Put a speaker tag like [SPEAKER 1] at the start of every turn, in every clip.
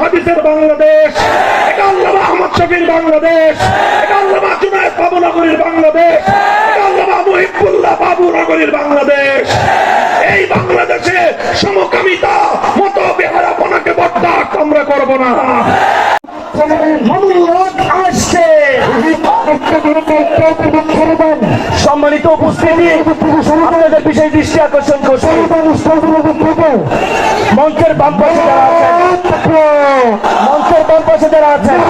[SPEAKER 1] হাদিসের বাংলাদেশ। এটা আল্লামা আহমদ শফির বাংলাদেশ। এটা আল্লামা জুনায়দ বাবুনগরীর বাংলাদেশ। এটা আল্লামা মুহিবুল্লাহ বাবুনগরীর বাংলাদেশ। এই বাংলাদেশে সমকামিতা মত বেহারাপনাকে বরদাস্ত আমরা করব না।
[SPEAKER 2] আসছে। সম্মানিত উপস্থিতি আপনাদের বিশেষ দৃষ্টি আকর্ষণ করছি। মঞ্চের বাম পাশে যারা আছেন মঞ্চের বাম পাশে যারা আছেন।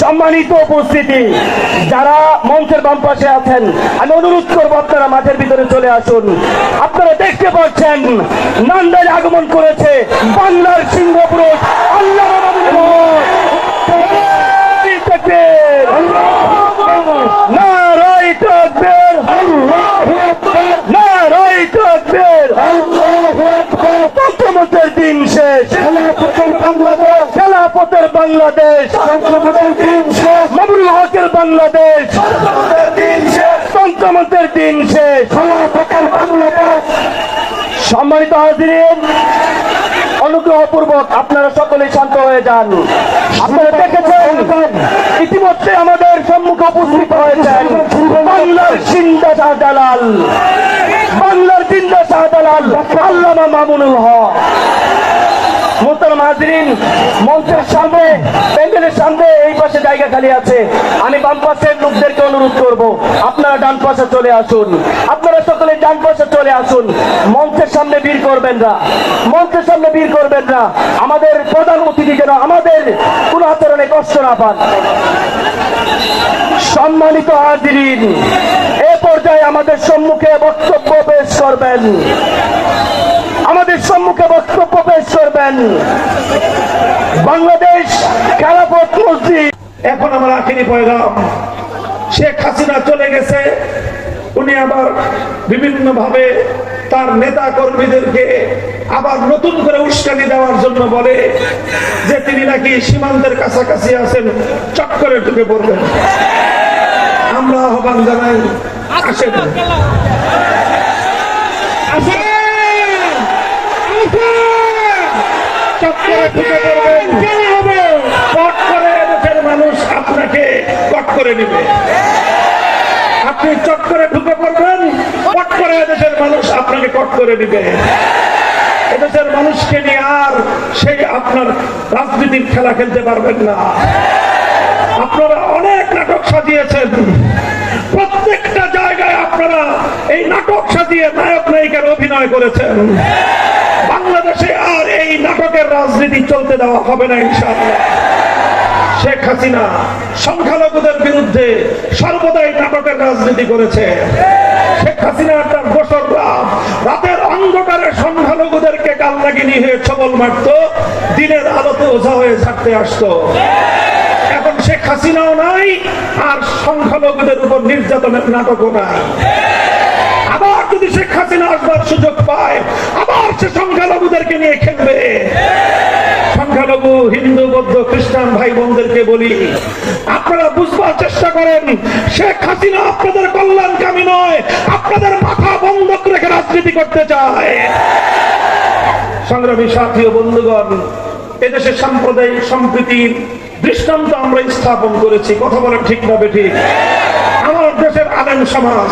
[SPEAKER 2] সম্মানিত উপস্থিতি, যারা মঞ্চের বাম পাশে আছেন, আমি অনুরোধ করব আপনারা মাঠের ভিতরে চলে আসুন। আপনারা দেখতে পাচ্ছেন নান্দায় আগমন করেছে বাংলার সিংহ পুরুষ আল্লাহ নারাই তকবীর। নারাই তকবীর। পঞ্চমতের দিন শেষ। খেলাপথের বাংলাদেশ। মামুনুল হকের বাংলাদেশ। পঞ্চমতের দিন শেষ। সম্মানিত হাজিরিন, অনুগ্রহপূর্বক আপনারা সকলেই শান্ত হয়ে যান। আপনারা দেখেছেন ইতিমধ্যে আমাদের সম্মুখে উপস্থিত হয়েছেন জিন্দা শাহজালাল বাংলার জিন্দা শাহজালাল আল্লামা মামুনুল হক। মঞ্চের সামনে, প্যান্ডেলের সামনে এই পাশে জায়গা খালি আছে। আমি বাম পাশের লোকদেরকে অনুরোধ করব, আপনারা ডান পাশে চলে আসুন। আপনারা সকলে ডান পাশে চলে আসুন। মঞ্চের সামনে ভিড় করবেন না। মঞ্চের সামনে ভিড় করবেন না। আমাদের প্রধান অতিথি যেন আমাদের কোনো আচরণে কষ্ট না পান। সম্মানিত হাজিরিন পর্যায়ে আমাদের সম্মুখে বক্তব্য পেশ করবেন। আমাদের সম্মুখে বক্তব্য পেশ করবেন। বাংলাদেশ খেলাপথ মসজিদ।
[SPEAKER 1] এখন আমার আখিরি পয়গাম। শেখ হাসিনা চলে গেছে। উনি আবার বিভিন্ন ভাবে তার নেতা কর্মীদেরকে আবার নতুন করে উস্কানি দেওয়ার জন্য বলে যে তিনি নাকি সীমান্তের কাছাকাছি আছেন, চক্করে ঢুকে পড়বেন। আমরা আহ্বান জানাই আসেন পট করে আপনি চক্করে ঢুকে পড়বেন। পট করে এদেশের মানুষ আপনাকে কট করে নিবে এদেশের মানুষকে নিয়ে আর সেই আপনার রাজনীতির খেলা খেলতে পারবেন না। আপনারা অনেক নাটক সাজিয়েছেন প্রত্যেকটা জায়গায় আপনারা এই নাটক সাজিয়ে নায়ক নায়িকার অভিনয় করেছেন। বাংলাদেশে আর এই নাটকের রাজনীতি চলতে দেওয়া হবে না ইনশাআল্লাহ। শেখ হাসিনা সংখ্যালঘুদের বিরুদ্ধে সর্বদাই নাটকের রাজনীতি করেছে। শেখ হাসিনা তার দোসররা রাতের অন্ধকারে সংখ্যালঘুদেরকে কাল লাগিনি হয়ে ছবল মারত, দিনের আলোতে ওঝা হয়ে থাকতে আসতো। এখন শেখ হাসিনাও নাই, আর সংখ্যালঘুদের উপর নির্যাতনের নাটকও নাই। আসবার সুযোগ পায়। আবার সে সংখ্যালঘুদেরকে নিয়ে খেলবে। সংখ্যালঘু, হিন্দু, বৌদ্ধ, খ্রিস্টান ভাই বোনদেরকে বলি, আপনারা বুঝবার চেষ্টা করেন আপনাদের কল্যাণকামী নয়, আপনাদের মাথা রেখে রাজনীতি করতে চায়। সংগ্রামী সাথী ও বন্ধুগণ এদেশে সাম্প্রদায়িক সম্প্রীতির দৃষ্টান্ত আমরা স্থাপন করেছি। কথা বলা ঠিক না, বেঠিক। আমার দেশের আলেম সমাজ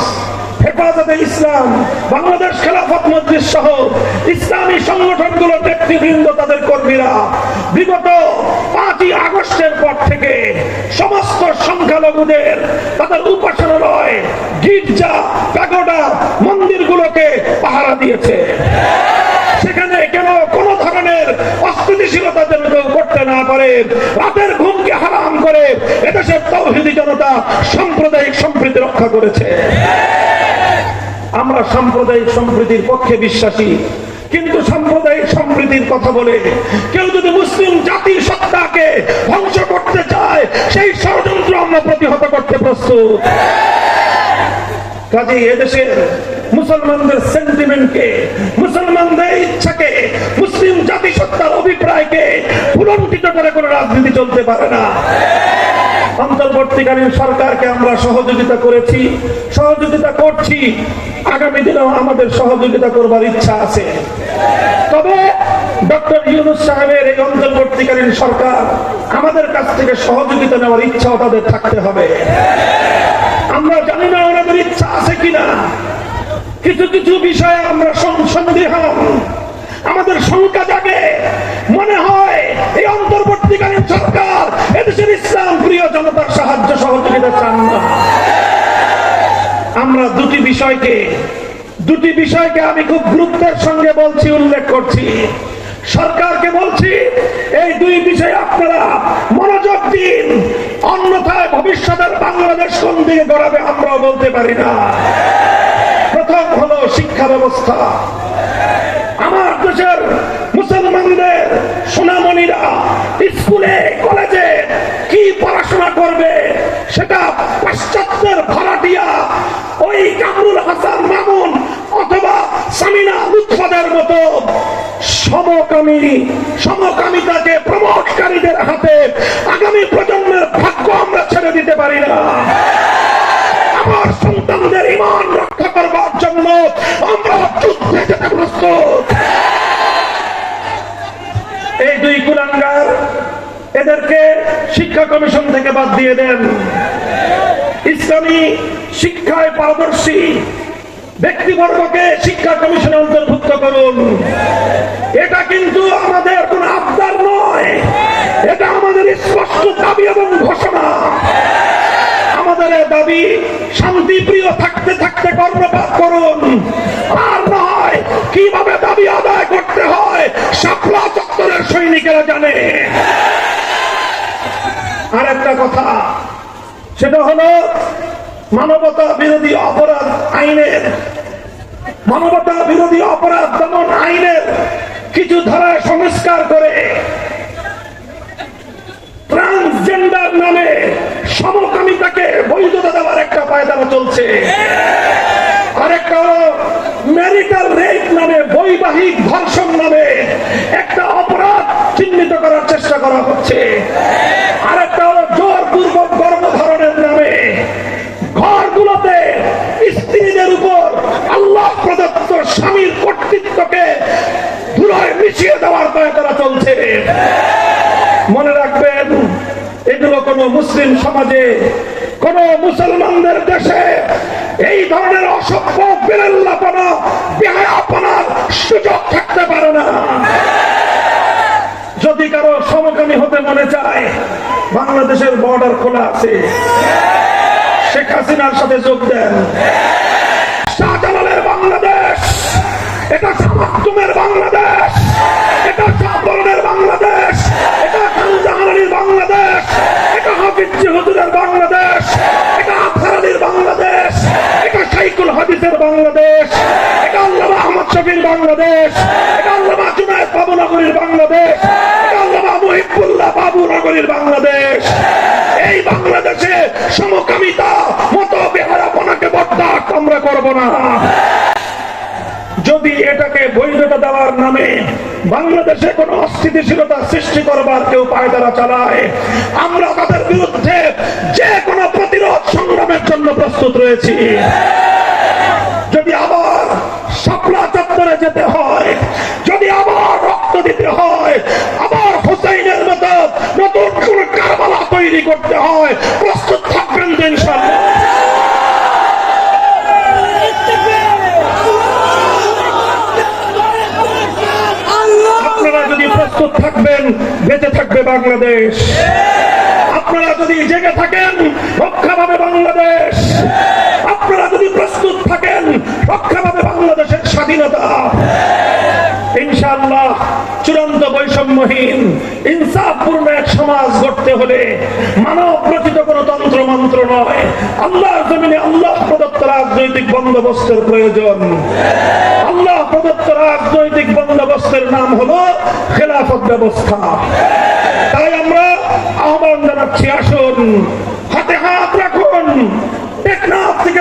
[SPEAKER 1] হেফাজতে ইসলাম, বাংলাদেশ খেলাফত মসজিদ সহ ইসলামী সংগঠনগুলোর নেতৃবৃন্দ তাদের কর্মীরা, বিগত পাঁচই আগস্টের পর থেকে সমস্ত সংখ্যালঘুদের তাদের উপাসনালয়, গির্জা, প্যাগোডা মন্দিরগুলোকে পাহারা দিয়েছে। সেখানে কেন কোন ধরনের অস্থিতিশীলতা যেন কেউ করতে না পারে, রাতের ঘুমকে হারাম করে এদেশের তৌহিদি জনতা, সাম্প্রদায়িক সম্প্রীতি রক্ষা করেছে। আমরা সাম্প্রদায়িক সম্প্রীতির পক্ষে বিশ্বাসী। কিন্তু সাম্প্রদায়িক সম্প্রীতির কথা বলে কেউ যদি মুসলিম জাতির সত্তাকে ধ্বংস করতে চায়, সেই ষড়যন্ত্র আমরা প্রতিহত করতে প্রস্তুত। কাজে এদেশের মুসলমানদের সেন্টিমেন্টকে মুসলমানদের ইচ্ছাকে, মুসলিম জাতিসত্তার অভিপ্রায়কে পুলন্টিত করে কোনো রাজনীতি চলতে পারে না। অন্তর্বর্তীকালীন সরকারকে আমরা সহযোগিতা করেছি, সহযোগিতা করছি। আগামী দিনেও আমাদের সহযোগিতা করবার ইচ্ছা আছে। তবে ডক্টর ইউনুস সাহেবের এই অন্তর্বর্তীকালীন সরকার আমাদের কাছ থেকে সহযোগিতা নেওয়ার ইচ্ছাও তাদের থাকতে হবে। আমরা জানি না ওনাদের ইচ্ছা আছে কিনা। কিছু কিছু বিষয়ে আমরা সন- সন্দিহান আমাদের শঙ্কা জাগে। মনে হয় এই অন্তর্বর্তীকালীন সরকার এদেশের ইসলাম প্রিয় জনতার সাহায্য সহযোগিতা চান না আমরা দুটি বিষয়কে দুটি বিষয়কে আমি খুব গুরুত্বের সঙ্গে বলছি, উল্লেখ করছি। সরকারকে বলছি, এই দুই বিষয়ে আপনারা মনোযোগ দিন, অন্যথায় ভবিষ্যতের বাংলাদেশ কোন দিকে গড়াবে আমরাও বলতে পারি না। প্রথম হলো শিক্ষা ব্যবস্থা। আমার দেশের মুসলমানদের সোনামণিরা স্কুলে, কলেজে কি পড়াশোনা করবে? সেটা পাশ্চাত্যের ভাড়াটিয়া ওই কামরুল হাসান মামুন অথবা সামিনা লুৎফাদের মতো সমকামী, সমকামিতাকে প্রমোটকারীদের হাতে আগামী প্রজন্মের ভাগ্য আমরা ছেড়ে দিতে পারি না। আমার সন্তানদের ইমান রক্ষা করবার জন্য আমরা যুদ্ধে যেতে প্রস্তুত এই দুই কুলাঙ্গার এদেরকে শিক্ষা কমিশন থেকে বাদ দিয়ে দেন। ইসলামী শিক্ষায় পারদর্শী ব্যক্তিবর্গকে শিক্ষা কমিশনে অন্তর্ভুক্ত করুন। এটা কিন্তু আমাদের কোন আবদার নয়। এটা আমাদের স্পষ্ট দাবি এবং ঘোষণা। আমাদের দাবি শান্তিপ্রিয় থাকতে থাকতে কর্ণপাত করুন। আর নয়, কীভাবে দাবি আদায় করতে হয়, শাপলা চত্বরের সৈনিকেরা জানে। আর একটা কথা। সেটা হলো, মানবতা বিরোধী অপরাধ আইনের। মানবতা বিরোধী অপরাধ দমন আইনের, কিছু ধারায় সংস্কার করে ট্রান্সজেন্ডার নামে সমকামিতাকে বৈধতা দেওয়ার একটা পায়দারা চলছে। আরেকটা ম্যারিটাল রেপ নামে, বৈবাহিক ধর্ষণ নামে একটা অপরাধ চিহ্নিত করার চেষ্টা করা হচ্ছে। আরেকটা হলো জোরপূর্বক গর্ভধারণের নামে। ঘরগুলোতে স্ত্রীদের উপর আল্লাহ প্রদত্ত স্বামীর কর্তৃত্বকে ধুলায় মিশিয়ে দেওয়ার পায়তারা চলছে। মনে রাখবেন, এগুলো কোন মুসলিম সমাজে কোন মুসলমানদের দেশে এই ধরনের অসভ্য বেরেল্লাপনা বেহায়াপনার সুযোগ থাকতে পারে না। যদি কারও সমকামী হতে মনে চায়, বাংলাদেশের বর্ডার খোলা আছে। শেখ হাসিনার সাথে যোগ দেন। শাহজালালের বাংলাদেশ, এটা সামাক্তুমের বাংলাদেশ, এটা শাহবরণের বাংলাদেশ, এটা খানজাহানের বাংলাদেশ, এটা হাফিজ হুজুরের বাংলাদেশ এটা আফসারালির বাংলাদেশ এটা শাইকুল হাদিসের বাংলাদেশ। আহমদ শফির বাংলাদেশ। জুনায়দ বাবুনগরীর বাংলাদেশ। এটা আল্লামা মুহিবুল্লাহ বাবুনগরীর বাংলাদেশ। এই বাংলাদেশে সমকামিতা মত বেহারাপনাকে আমরা করব না। যদি এটাকে বৈধতা দেওয়ার নামে বাংলাদেশে কোন অস্থিতিশীলতা সৃষ্টি করবার কেউ পায়দারা চালায়, আমরা তাদের বিরুদ্ধে যে কোনো প্রতিরোধ সংগ্রামের জন্য প্রস্তুত রয়েছি। যদি আবার শাপলা চত্বরে যেতে হয়, যদি আবার রক্ত দিতে হয় আবার হুসাইনের মতো নতুন কোন কারবালা তৈরি করতে হয়, প্রস্তুত থাকবেন ইনশাল্লাহ আপনারা যদি প্রস্তুত থাকবেন, বেঁচে থাকবে বাংলাদেশ। আপনারা যদি জেগে থাকেন বাংলাদেশের স্বাধীনতা। ইনশাআল্লাহ চূড়ান্ত বৈষম্যহীন, ইনসাফপূর্ণ এক সমাজ গড়তে হলে মানব রচিত কোন তন্ত্র মন্ত্র নয়। আল্লাহর জমিনে আল্লাহ প্রদত্ত রাজনৈতিক বন্দোবস্তের প্রয়োজন। আল্লাহ প্রদত্ত রাজনৈতিক বন্দোবস্তের নাম হলো খেলাফত ব্যবস্থা। তাই আমরা আহ্বান জানাচ্ছি, আসুন, হাতে হাত রাখুন, টেকনাফ থেকে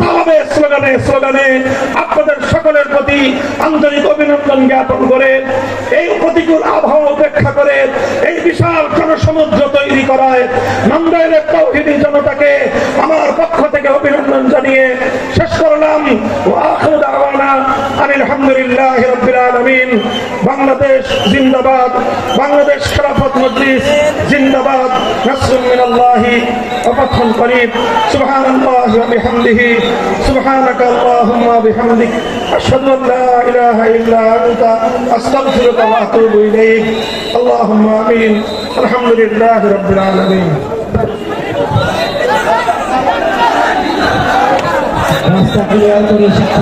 [SPEAKER 1] হবে স্লোগানে স্লোগানে আপনাদের সকলের প্রতি আন্তরিক অভিনন্দন জ্ঞাপন করে, এই প্রতিকূল আবহাওয়া উপেক্ষা করে, এই বিশাল জনসমুদ্র তৈরি করায় নন্দাইলের তৌহিনী জনতাকে আমার পক্ষ থেকে অভিনন্দন জানিয়ে শেষ করলাম। ওয়াখিরু দাওয়ানা আনিল হামদুলিল্লাহি আলামিন। বাংলাদেশ জিন্দাবাদ। বাংলাদেশ খেলাফত মজলিস জিন্দাবাদ। নাসরুম মিনাল্লাহি ওয়া করিব সুবহানাল্লাহি ওয়া বিহামদিহি। সুবহানাকা আল্লাহুম্মা বিহামদিক। আশহাদু আন লা ইলাহা ইল্লা আনতা। আস্তাগফিরুকা ওয়া আতুবু ইলাইক। আল্লাহুম্মা আমিন। আলহামদুলিল্লাহি রাব্বিল আলামিন।
[SPEAKER 3] রাস্তা ক্লিয়ার করে শিক্ষা